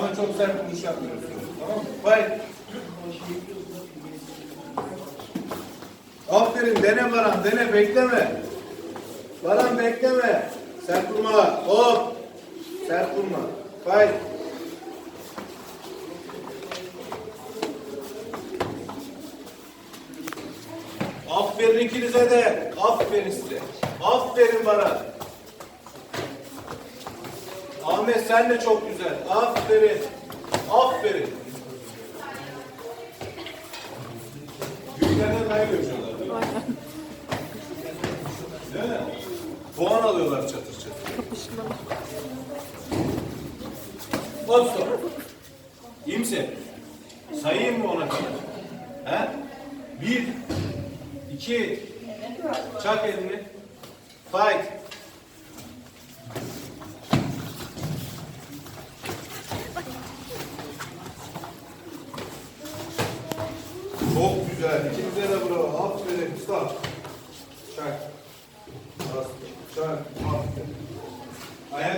Ama çok sert vuruş yapmıyorsun. Tamam mı? Fight. Aferin dene Baran dene bekleme. Baran bekleme. Sert vurma. Hop. Sert vurma. Fight. Aferin ikinize de. Aferin size. Aferin Baran. Ahmet sen de çok güzel. Aferin. Aferin. Büyüklerden daha görüşüyorlar değil? Puan alıyorlar çatır çatır. Kapışmalı. Misin? Sayayım mı ona kadar? He? Bir, iki, çak elini. Fight. Çok güzel. İkimize de bravo. Aferin usta. Çak. Çak. Aferin. Ayak